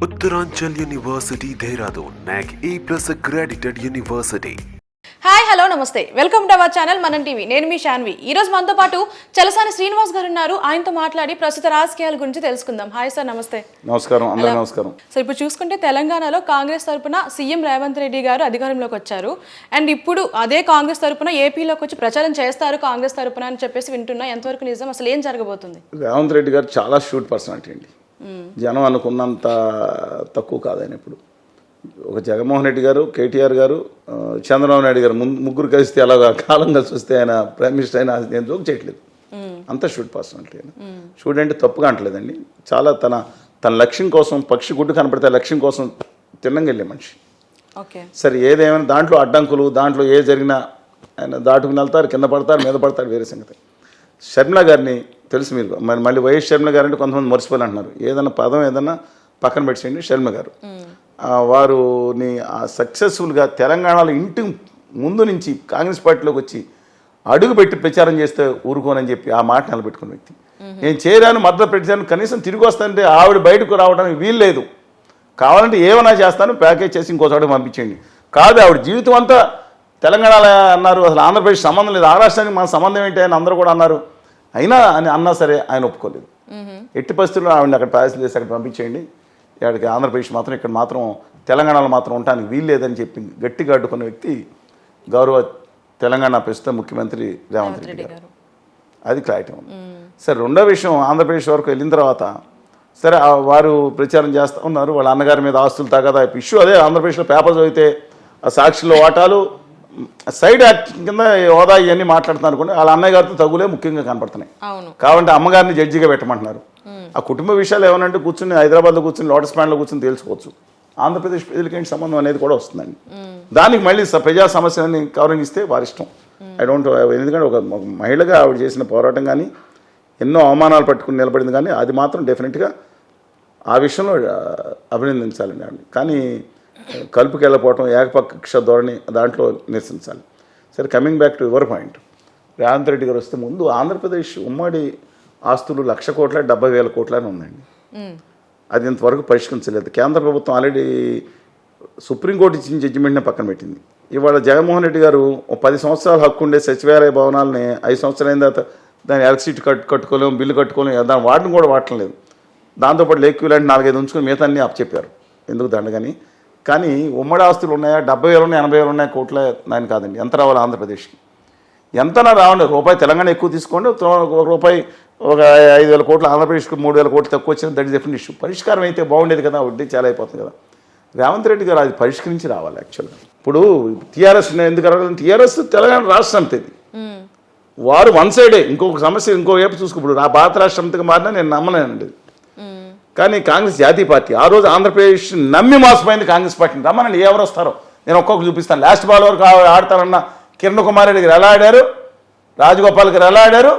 Uttaranchal University, Dehradun, NAC A plus accredited university. Hi hello నమస్తే. Welcome to our channel Manam TV. నేను మీ శాన్వి ఈ రోజు మనతో పాటు చలసాని శ్రీనివాస్ గారు ఉన్నారు ఆయనతో మాట్లాడి ప్రస్తుత రాజకీయాల గురించి తెలుసుకుందాం. హాయ్ సార్ నమస్తే. నమస్కారం అందరికీ నమస్కారం. సో ఇప్పుడు చూసుకుంటే తెలంగాణలో కాంగ్రెస్ తరపున సీఎం రేవంత్ రెడ్డి గారు అధికారంలోకి వచ్చారు. అండ్ ఇప్పుడు అదే కాంగ్రెస్ తరపున ఏపీలోకి వచ్చి ప్రచారం చేస్తారు కాంగ్రెస్ తరపున అని చెప్పేసి వింటున్నా. ఎంతవరకు నిజం? అసలు ఏం జరగబోతుంది? రేవంత్ రెడ్డి గారు చాలా షూట్ పర్సనాలిటీ అండి. జనం అనుకున్నంత తక్కువ కాదు ఆయన ఇప్పుడు. ఒక జగన్మోహన్ రెడ్డి గారు కేటీఆర్ గారు చంద్రబాబు నాయుడు గారు ముగ్గురు కలిస్తే అలాగా కాలం కలిసి వస్తే ఆయన ప్రైమ్ మినిస్టర్ అయినా నేను జోక్ చేయట్లేదు. అంత షూట్ పర్సనాలిటీ ఆయన. షూట్ అంటే తప్పుగా అంటలేదండి. చాలా తన తన లక్ష్యం కోసం పక్షి గుడ్డు కనపడితే లక్ష్యం కోసం తిన్నంగా వెళ్ళే మనిషి. ఓకే. సరే ఏదేమైనా దాంట్లో అడ్డంకులు దాంట్లో ఏ జరిగినా ఆయన దాటుకుని వెళ్తారు కింద పడతారు మీద పడతారు వేరే సంగతి. షర్మిల గారిని తెలుసు మీరు మరి మళ్ళీ వైఎస్ షర్మిల గారు అంటే కొంతమంది మర్చిపోయి అంటున్నారు ఏదైనా పదం ఏదన్నా పక్కన పెట్టేయండి షర్మిల గారు. వారుని సక్సెస్ఫుల్గా తెలంగాణలో ఇంటి ముందు నుంచి కాంగ్రెస్ పార్టీలోకి వచ్చి అడుగు పెట్టి ప్రచారం చేస్తే ఊరుకోనని చెప్పి ఆ మాట నిలబెట్టుకున్న వ్యక్తి. నేను చేరాను మద్దతు పెట్టాను కనీసం తిరిగి వస్తానంటే ఆవిడ బయటకు రావడానికి వీల్లేదు కావాలంటే ఏమైనా చేస్తాను ప్యాకేజ్ చేసి ఇంకో చోటకి పంపించండి. కాదు ఆవిడ జీవితం అంతా తెలంగాణలో అన్నారు అసలు ఆంధ్రప్రదేశ్ సంబంధం లేదు. ఆ రాష్ట్రానికి మన సంబంధం ఏంటి అని అందరూ కూడా అన్నారు. అయినా అని అన్నా సరే ఆయన ఒప్పుకోలేదు. ఎట్టి పరిస్థితుల్లో ఆవిడని అక్కడ ప్యాలెస్ చేసి అక్కడ పంపించేయండి. ఇక్కడికి ఆంధ్రప్రదేశ్ మాత్రం ఇక్కడ మాత్రం తెలంగాణలో మాత్రం ఉండడానికి వీల్లేదని చెప్పి గట్టిగా అడ్డుకున్న వ్యక్తి గౌరవ తెలంగాణ ప్రస్తుత ముఖ్యమంత్రి రేవంత్ రెడ్డి గారు. అది క్లారిటీ ఉంది. సరే రెండో విషయం ఆంధ్రప్రదేశ్ వరకు వెళ్ళిన తర్వాత సరే వారు ప్రచారం చేస్తూ ఉన్నారు. వాళ్ళ అన్నగారి మీద ఆస్తులు తగదా ఇష్యూ అదే ఆంధ్రప్రదేశ్లో పేపర్ చదివితే ఆ సాక్షిలో వాటాలు సైడ్ యాక్ట్ కింద హోదా ఇవన్నీ మాట్లాడుతున్నారు అనుకోండి వాళ్ళ అన్నయ్య గారితో తగులే ముఖ్యంగా కనపడుతున్నాయి. కావాలంటే అమ్మగారిని జడ్జిగా పెట్టమంటున్నారు. ఆ కుటుంబ విషయాలు ఏమనంటే కూర్చుని హైదరాబాద్లో కూర్చుని లోటస్ ప్యాంట్లో కూర్చుని తెలుసుకోవచ్చు. ఆంధ్రప్రదేశ్ ప్రజలకి ఏంటి సంబంధం అనేది కూడా వస్తుందండి. దానికి మళ్ళీ ప్రజా సమస్యలని కవరింగ్ ఇస్తే వారి ఇష్టం. ఐ డోంట్ ఎందుకంటే ఒక మహిళగా ఆవిడ చేసిన పోరాటం కానీ ఎన్నో అవమానాలు పట్టుకుని నిలబడింది కానీ అది మాత్రం డెఫినెట్గా ఆ విషయంలో అభినందించాలండి ఆవిడ కానీ కలుపుకి వెళ్ళిపోవటం ఏకపక్ష ధోరణి దాంట్లో నిరసించాలి. సరే coming back to your point Revanth Reddy గారు వస్తే ముందు ఆంధ్రప్రదేశ్ ఉమ్మడి ఆస్తులు లక్ష కోట్ల డెబ్బై వేల కోట్ల అని ఉందండి. అది ఇంతవరకు పరిష్కరించలేదు. కేంద్ర ప్రభుత్వం ఆల్రెడీ సుప్రీంకోర్టు ఇచ్చిన జడ్జిమెంట్ని పక్కన పెట్టింది. ఇవాళ జగన్మోహన్ రెడ్డి గారు పది సంవత్సరాల హక్కు ఉండే సచివాలయ భవనాలని ఐదు సంవత్సరాలు తర్వాత దాని ఎలక్ట్రిసిటీ కట్టు కట్టుకోలేము బిల్లు కట్టుకోలేము దాని వాటిని కూడా వాడటం లేదు. దాంతోపాటు లేక్ లాంటి నాలుగైదు ఉంచుకొని మిగతా అన్ని అప్పచెప్పారు ఎందుకు దండగని? కానీ ఉమ్మడి ఆస్తులు ఉన్నాయా? డెబ్బై వేలు ఉన్నాయి? ఎనభై వేలు ఉన్నాయి? కోట్ల దాని కాదండి. ఎంత రావాలి ఆంధ్రప్రదేశ్కి? ఎంతనా రావండి. రూపాయి తెలంగాణ ఎక్కువ తీసుకోండి. ఒక రూపాయి ఒక ఐదు వేల కోట్లు ఆంధ్రప్రదేశ్కి మూడు వేల కోట్లు తక్కువ వచ్చిన దట్ డెఫినెట్ ఇష్యూ పరిష్కారం అయితే బాగుండేది కదా. వడ్డీ చాలా అయిపోతుంది కదా. రేవంత్ రెడ్డి గారు అది పరిష్కరించి రావాలి యాక్చువల్గా ఇప్పుడు టీఆర్ఎస్ ఎందుకు అడగలేదు టీఆర్ఎస్ తెలంగాణ రాష్ట్రం అంతే మ్మ్. వారు వన్ సైడే. ఇంకొక సమస్య ఇంకో వైపు చూసుకో. ఇప్పుడు ఆ భారత రాష్ట్రంతగా మారినా నేను నమ్మలేనండి. మ్మ్. కానీ కాంగ్రెస్ జాతీయ పార్టీ ఆ రోజు ఆంధ్రప్రదేశ్ నమ్మి మోసపోయింది కాంగ్రెస్ పార్టీని. రమ్మనండి ఎవరు వస్తారో. నేను ఒక్కొక్కరు చూపిస్తాను. లాస్ట్ బాల్ వరకు ఆడతారన్న కిరణ్ కుమార్ రెడ్డి గారు ఎలా ఆడారు? రాజగోపాల్ గారు ఎలా ఆడారు?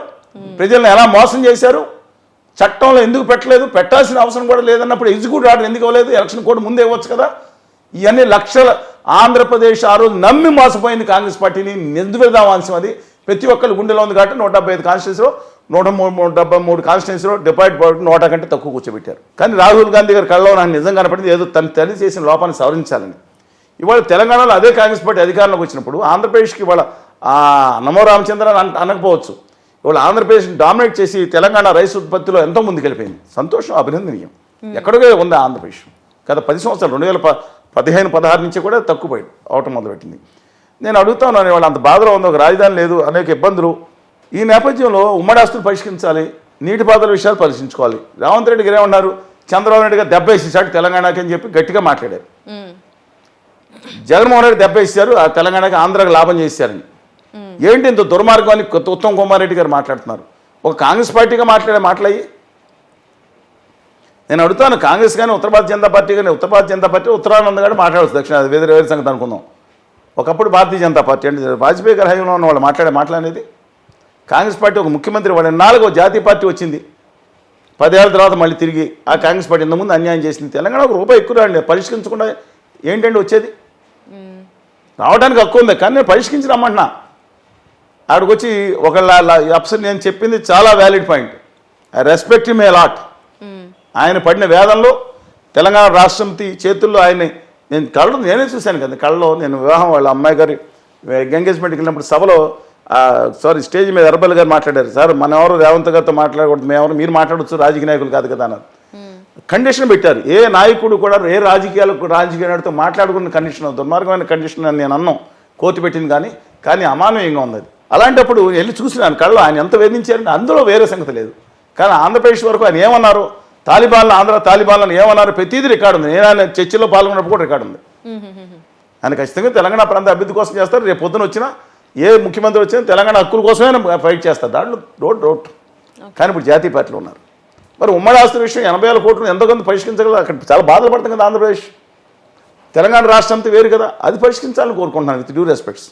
ప్రజల్ని ఎలా మోసం చేశారు? చట్టంలో ఎందుకు పెట్టలేదు? పెట్టాల్సిన అవసరం కూడా లేదన్నప్పుడు ఎగ్జిక్యూటివ్ ఆర్డర్ ఎందుకు ఇవ్వలేదు? ఎలక్షన్ కోడ్ ముందే ఇవ్వచ్చు కదా? ఇవన్నీ లక్షల ఆంధ్రప్రదేశ్ ఆ రోజు నమ్మి మోసపోయింది కాంగ్రెస్ పార్టీని. నిందువేదావాల్సిన అది. ప్రతి ఒక్కరు గుండెలో ఉంది కాబట్టి నూట డెబ్బై ఐదు కాన్స్టిట్యూన్సీలో నూట మూడు మూడు డెబ్బై మూడు కాన్స్టిట్యూన్సీలో డిపార్ట్ పౌడర్ నూట కంటే తక్కువ కూర్చోబెట్టారు. కానీ రాహుల్ గాంధీ గారి కళ్ళలో నాకు నిజం కనపడింది. ఏదో తన తల్లి చేసిన లోపాన్ని సవరించాలని. ఇవాళ తెలంగాణలో అదే కాంగ్రెస్ పార్టీ అధికారంలోకి వచ్చినప్పుడు ఆంధ్రప్రదేశ్కి ఇవాళ నమో రామచంద్రన్ అన అనకపోవచ్చు. ఇవాళ ఆంధ్రప్రదేశ్ని డామినేట్ చేసి తెలంగాణ రైస్ ఉత్పత్తిలో ఎంతో ముందుకెళ్ళిపోయింది సంతోషం అభినందనీయం. ఎక్కడికే ఉంది ఆంధ్రప్రదేశ్. గత పది సంవత్సరాలు రెండు వేల ప పదిహేను పదహారు నుంచి కూడా తక్కువ అవటం మొదలుపెట్టింది. నేను అడుగుతా ఉన్నాను వాళ్ళు అంత బాధలో ఉంది ఒక రాజధాని లేదు అనేక ఇబ్బందులు. ఈ నేపథ్యంలో ఉమ్మడి ఆస్తులు పరిష్కరించాలి నీటిపారుదల విషయాలు పరిశీలించుకోవాలి. రేవంత్ రెడ్డి గారు ఏమన్నారు? చంద్రబాబు నాయుడు గారు దెబ్బ వేసేసాడు తెలంగాణకి అని చెప్పి గట్టిగా మాట్లాడారు. జగన్మోహన్ రెడ్డి దెబ్బ ఇచ్చారు ఆ తెలంగాణకి ఆంధ్రాకి లాభం చేశారని. ఏంటి ఇంత దుర్మార్గం అని కొత్త ఉత్తమ్ కుమార్ రెడ్డి గారు మాట్లాడుతున్నారు? ఒక కాంగ్రెస్ పార్టీగా మాట్లాడే మాట్లాయి నేను అడుగుతాను కాంగ్రెస్ కానీ ఉత్తర భారతీయ జనతా పార్టీ కానీ ఉత్తర భారతీయ జనతా పార్టీ ఉత్తరానంద గారు మాట్లాడవచ్చు దక్షిణ అది వేరే వేరే సంగతి అనుకుందాం. ఒకప్పుడు భారతీయ జనతా పార్టీ అంటే వాజ్పేయి గారి హయాంలో ఉన్న వాళ్ళు మాట్లాడే మాట్లాడేది కాంగ్రెస్ పార్టీ ఒక ముఖ్యమంత్రి వాళ్ళ నాలుగో జాతీయ పార్టీ వచ్చింది. పదేళ్ళ తర్వాత మళ్ళీ తిరిగి ఆ కాంగ్రెస్ పార్టీ ఇంతకుముందు అన్యాయం చేసింది. తెలంగాణ ఒక రూపాయి ఎక్కువ రాండి పరిష్కరించకుండా ఏంటండి వచ్చేది? రావడానికి హక్కు ఉంది కానీ నేను పరిష్కరించి రమ్మంటున్నా. ఆడికి వచ్చి ఒక అప్సర్ నేను చెప్పింది చాలా valid point I respect may lot ఆయన పడిన వేదంలో తెలంగాణ రాష్ట్రపతి చేతుల్లో ఆయన్ని నేను కళ్ళు నేనే చూశాను కదా కళ్ళలో నేను వివాహం వాళ్ళ అమ్మాయి గారి ఎంగేజ్మెంట్కి వెళ్ళినప్పుడు సభలో సారీ స్టేజ్ మీద ఎర్రబల్లి గారు మాట్లాడారు. సార్ మన ఎవరు రేవంత్ గారితో మాట్లాడకూడదు మేమెవరు మీరు మాట్లాడవచ్చు రాజకీయ నాయకులు కాదు కదా అన్నారు. కండిషన్ పెట్టారు. ఏ నాయకుడు కూడా ఏ రాజకీయాలకు రాజకీయ నాయకుడితో మాట్లాడుకున్న కండిషన్ దుర్మార్గమైన కండిషన్ అని నేను అన్నాం. కోతి పెట్టింది కానీ కానీ అమానవీయంగా ఉంది అది. అలాంటప్పుడు వెళ్ళి చూసినాను కళ్ళు ఆయన ఎంత వేధించారంటే అందులో వేరే సంగతి లేదు. కానీ ఆంధ్రప్రదేశ్ వరకు ఆయన ఏమన్నారు? తాలిబాన్లు ఆంధ్ర తాలిబాన్లను ఏమన్నారు? ప్రతిదీ రికార్డు ఉంది. నేను ఆయన చర్చలో పాల్గొన్నప్పుడు కూడా రికార్డు ఉంది. ఆయన ఖచ్చితంగా తెలంగాణ ప్రాంత అభివృద్ధి కోసం చేస్తారు. రేపు పొద్దున వచ్చినా ఏ ముఖ్యమంత్రి వచ్చినా తెలంగాణ హక్కుల కోసమే ఫైట్ చేస్తారు. దాంట్లో డోట్ డోట్ కానీ ఇప్పుడు జాతీయ పార్టీలు ఉన్నారు. మరి ఉమ్మడి ఆస్తుల విషయం ఎనభై వేల కోట్లు ఎంతో కొంత పరిష్కరించగలరు అక్కడ చాలా బాధలు పడుతుంది కదా ఆంధ్రప్రదేశ్. తెలంగాణ రాష్ట్రం అంతా వేరు కదా అది పరిష్కరించాలని కోరుకుంటున్నాను విత్ డ్యూ రెస్పెక్ట్స్.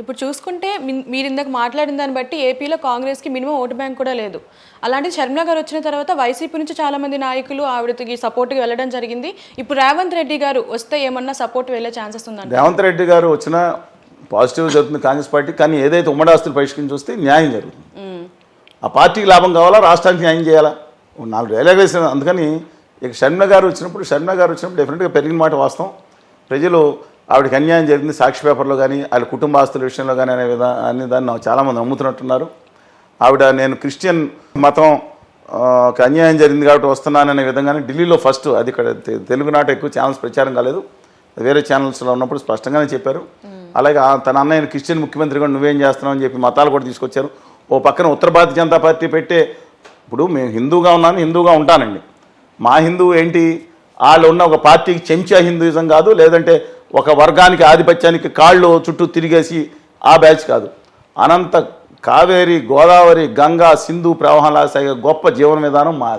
ఇప్పుడు చూసుకుంటే మీరు ఇందాక మాట్లాడిన దాన్ని బట్టి ఏపీలో కాంగ్రెస్కి మినిమం ఓటు బ్యాంక్ కూడా లేదు. అలాంటి షర్మిల గారు వచ్చిన తర్వాత వైసీపీ నుంచి చాలా మంది నాయకులు ఆవిడకి సపోర్ట్కి వెళ్ళడం జరిగింది. ఇప్పుడు రేవంత్ రెడ్డి గారు వస్తే ఏమన్నా సపోర్ట్ వెళ్ళే ఛాన్సెస్ ఉందండి రేవంత్ రెడ్డి గారు వచ్చిన పాజిటివ్ జరుగుతుంది కాంగ్రెస్ పార్టీ కానీ ఏదైతే ఉమ్మడి ఆస్తులు పరిష్కరించి వస్తే న్యాయం జరుగుతుంది. ఆ పార్టీకి లాభం కావాలా? రాష్ట్రానికి న్యాయం చేయాలా? నాలుగు డైలాగ్ వేసాను అందుకని ఇక షర్మిల గారు వచ్చినప్పుడు షర్మిల గారు వచ్చినప్పుడు డెఫినెట్గా పెరిగిన మాట వాస్తవం. ప్రజలు ఆవిడకి అన్యాయం జరిగింది సాక్షి పేపర్లో కానీ వాళ్ళ కుటుంబ ఆస్తుల విషయంలో కానీ అనే విధా అనే దాన్ని చాలామంది నమ్ముతున్నట్టున్నారు. ఆవిడ నేను క్రిస్టియన్ మతం అన్యాయం జరిగింది కాబట్టి వస్తున్నాననే విధంగానే ఢిల్లీలో ఫస్ట్ అది ఇక్కడ తె- తెలుగు నాట ఎక్కువ ఛానల్స్ ప్రచారం కాలేదు. వేరే ఛానల్స్లో ఉన్నప్పుడు స్పష్టంగానే చెప్పారు. అలాగే తన అన్నయ్యను క్రిస్టియన్ ముఖ్యమంత్రి కూడా నువ్వేం చేస్తున్నావు అని చెప్పి మతాలు కూడా తీసుకొచ్చారు. ఓ పక్కన ఉత్తర భారతీయ జనతా పార్టీ పెట్టే ఇప్పుడు మేము హిందూగా ఉన్నాను హిందూగా ఉంటానండి. మా హిందువు ఏంటి? వాళ్ళు ఉన్న ఒక పార్టీకి చెంచా హిందూయిజం కాదు లేదంటే ఒక వర్గానికి ఆధిపత్యానికి కాళ్ళు చుట్టూ తిరిగేసి ఆ బ్యాచ్ కాదు. అనంత కావేరి గోదావరి గంగా సింధు ప్రవాహంలా సాగే గొప్ప జీవన విధానం మా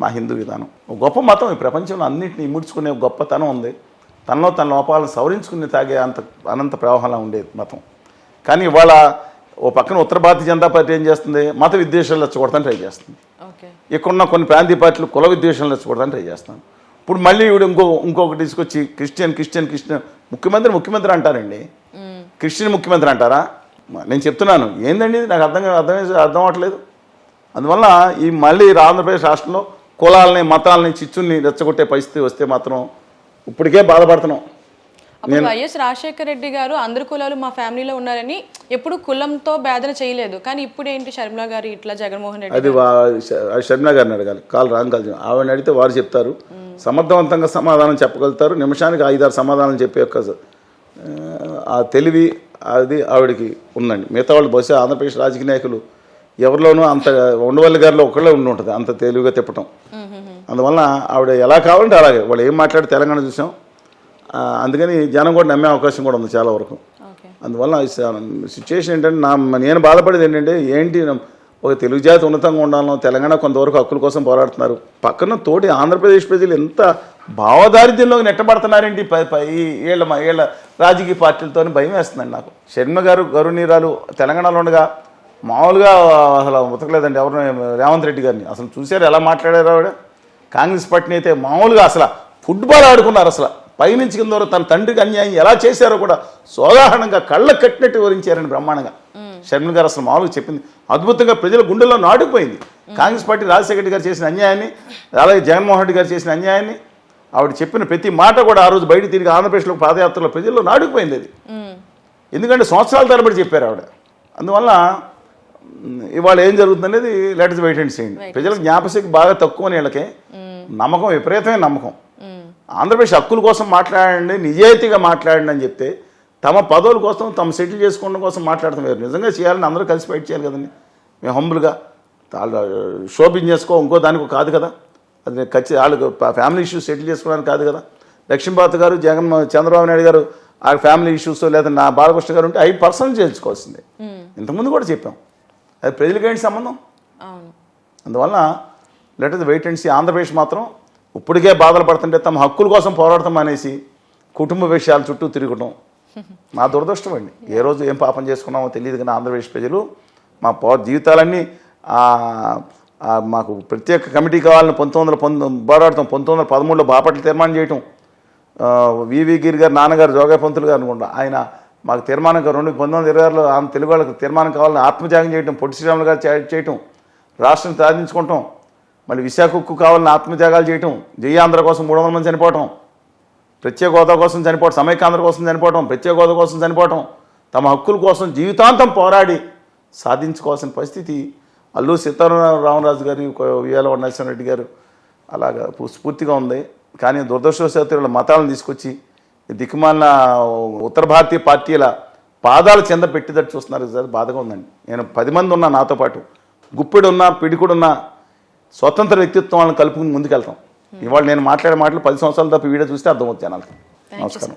మా హిందూ విధానం. గొప్ప మతం ఈ ప్రపంచంలో అన్నింటినీ ఇముడ్చుకునే గొప్పతనం ఉంది. తనలో తన లోపాలను సవరించుకుని తాగే అంత అనంత ప్రవాహంలా ఉండేది మతం. కానీ ఇవాళ ఓ పక్కన ఉత్తర భారతీయ జనతా పార్టీ ఏం చేస్తుంది? మత విద్వేషాలు రెచ్చగొడతాను ట్రై చేస్తుంది. ఇక్కడున్న కొన్ని ప్రాంతీయ పార్టీలు కుల విద్వేషాలు రెచ్చగొడతాను ట్రై చేస్తాను ఇప్పుడు మళ్ళీ ఇవిడు ఇంకో ఇంకొకటి తీసుకొచ్చి క్రిస్టియన్ క్రిస్టియన్ క్రిస్టియన్ ముఖ్యమంత్రి ముఖ్యమంత్రి అంటారండి. క్రిస్టియన్ ముఖ్యమంత్రి అంటారా? నేను చెప్తున్నాను. ఏందండి నాకు అర్థం అర్థం అర్థం అవ్వట్లేదు. అందువల్ల ఈ మళ్ళీ ఆంధ్రప్రదేశ్ రాష్ట్రంలో కులాలని మతాలని చిచ్చుల్ని రెచ్చగొట్టే పరిస్థితి వస్తే మాత్రం ఇప్పటికే బాధపడుతున్నాం. వైఎస్ రాజశేఖర రెడ్డి గారు అందరు కులాలు మా ఫ్యామిలీలో ఉన్నారని ఎప్పుడు కులంతో భేదన చేయలేదు. కానీ ఇప్పుడు ఏంటి షర్మిల గారు ఇట్లా జగన్మోహన్ రెడ్డి అది షర్మిల గారిని అడగాలి. Call wrong call. ఆవిడని అడిగితే వారు చెప్తారు. సమర్థవంతంగా సమాధానం చెప్పగలుగుతారు. నిమిషానికి ఐదారు సమాధానం చెప్పే యొక్క ఆ, తెలివి అది ఆవిడకి ఉందండి. మిగతా వాళ్ళు బహుశా ఆంధ్రప్రదేశ్ రాజకీయ నాయకులు ఎవరిలోనూ అంత ఉండవల్లి గారిలో ఒకళ్ళే ఉండి ఉంటుంది. అంత తెలివిగా తిప్పటం. అందువల్ల ఆవిడ ఎలా కావాలంటే అలాగే. వాళ్ళు ఏం మాట్లాడి తెలంగాణ చూసాం. అందుకని జనం కూడా నమ్మే అవకాశం కూడా ఉంది చాలా వరకు. అందువల్ల సిచ్యువేషన్ ఏంటంటే నా నేను బాధపడేది ఏంటంటే ఏంటి ఒక తెలుగు జాతి ఉన్నతంగా ఉండాలను తెలంగాణ కొంతవరకు హక్కుల కోసం పోరాడుతున్నారు. పక్కన తోటి ఆంధ్రప్రదేశ్ ప్రజలు ఎంత భావదారిద్ర్యంలోకి నెట్టబడుతున్నారేంటి? పై పై ఏళ్ళ మా ఏళ్ళ రాజకీయ పార్టీలతో భయం వేస్తుందండి నాకు. శర్మ గారు గరునీరాలు తెలంగాణలో ఉండగా మామూలుగా అసలు ఉతకలేదండి ఎవరు? రేవంత్ రెడ్డి గారిని. అసలు చూశారు ఎలా మాట్లాడారు ఆవిడ? కాంగ్రెస్ పార్టీని అయితే మామూలుగా అసలు ఫుట్బాల్ ఆడుకున్నారు అసలు. పైనుంచి కింద వరకు తన తండ్రికి అన్యాయం ఎలా చేశారో కూడా సోదాహరణంగా కళ్ళ కట్టినట్టు వివరించారని బ్రహ్మాండంగా. షర్మిల గారు అసలు మామూలుగా చెప్పింది. అద్భుతంగా ప్రజల గుండెల్లో నాటుకుపోయింది. కాంగ్రెస్ పార్టీ రాజశేఖర రెడ్డి గారు చేసిన అన్యాయాన్ని అలాగే జగన్మోహన్ రెడ్డి గారు చేసిన అన్యాయాన్ని ఆవిడ చెప్పిన ప్రతి మాట కూడా ఆ రోజు బయట తిరిగి ఆంధ్రప్రదేశ్లో పాదయాత్రలో ప్రజల్లో నాటుకుపోయింది అది. ఎందుకంటే సంవత్సరాల తరబడి చెప్పారు ఆవిడ. అందువల్ల ఇవాళ ఏం జరుగుతుందనేది లెటర్స్ వెయిట్ అండ్ చేయండి ప్రజలకు జ్ఞాపశక్తి బాగా తక్కువ వీళ్ళకి నమ్మకం విపరీతమైన నమ్మకం. ఆంధ్రప్రదేశ్ హక్కుల కోసం మాట్లాడండి నిజాయితీగా మాట్లాడండి అని చెప్తే తమ పదవుల కోసం తమ సెటిల్ చేసుకోవడం కోసం మాట్లాడతాం. వేరు నిజంగా చేయాలని అందరూ కలిసి ఫైట్ చేయాలి కదండి. మేము హంబుల్గా వాళ్ళ షోపింగ్ చేసుకో ఇంకో దానికి కాదు కదా. అది ఖచ్చిత వాళ్ళకి ఫ్యామిలీ ఇష్యూస్ సెటిల్ చేసుకోవడానికి కాదు కదా. లక్ష్మీపాత గారు జగన్ చంద్రబాబు నాయుడు గారు ఆ ఫ్యామిలీ ఇష్యూస్ లేదా నా బాలకృష్ణ గారు ఉంటే ఐదు పర్సెంట్ చేయించుకోవాల్సిందే. ఇంతకుముందు కూడా చెప్పాం. అది ప్రజలకి ఏంటి సంబంధం అందువల్ల let us wait and see. Andhra Pradesh మాత్రం ఇప్పటికే బాధలు పడుతుంటే తమ హక్కుల కోసం పోరాడతాం అనేసి కుటుంబ విషయాల చుట్టూ తిరగటం. మా దురదృష్టం అండి. ఏ రోజు ఏం పాపం చేసుకున్నామో తెలియదు కానీ ఆంధ్రప్రదేశ్ ప్రజలు మా పో జీవితాలన్నీ మాకు ప్రత్యేక కమిటీ కావాలని పంతొమ్మిది వందల పంతొ పోరాడతాం పంతొమ్మిది వందల పదమూడులో బాపట్ల తీర్మానం చేయటం. వివి గిరి గారు నాన్నగారు జోగా పంతులు గారు అనుకుంటా ఆయన మాకు తీర్మానం రెండు పంతొమ్మిది వందల ఇరవై ఆరులో ఆమె తెలుగు వాళ్ళకి తీర్మానం కావాలని ఆత్మత్యాగం చేయటం పొట్టి శ్రీరాములు గారు చేయటం రాష్ట్రం సాధించుకుంటాం. మళ్ళీ విశాఖ కావాలని ఆత్మత్యాగాలు చేయటం జయాంధ్ర ఆంధ్ర కోసం మూడు వందల మంది చనిపోవటం ప్రత్యేక హోదా కోసం చనిపోవటం సమైకాంధ్ర కోసం చనిపోవటం ప్రత్యేక హోదా కోసం చనిపోవటం తమ హక్కుల కోసం జీవితాంతం పోరాడి సాధించుకోవాల్సిన పరిస్థితి అల్లు సీతారామరాజు గారి ఉయ్యాల నరసింహారెడ్డి గారు అలాగా స్ఫూర్తిగా ఉంది. కానీ దురదృష్టవశాత్తు వీళ్ళ మతాలను తీసుకొచ్చి దిక్కుమాలిన ఉత్తర భారతీయ పార్టీల పాదాలు చెంద పెట్టేటట్టు చూస్తున్నారు. సార్ బాధగా ఉందండి. నేను పది మంది ఉన్నా నాతో పాటు. గుప్పెడున్నా పిడికుడున్నా స్వతంత్ర వ్యక్తిత్వం వాళ్ళని కలుపుకుని ముందుకెళ్తాం. ఇవాళ నేను మాట్లాడే మాటలు పది సంవత్సరాల తప్ప వీడియో చూస్తే అర్థమవుతుంది జనాలకి. నమస్కారం.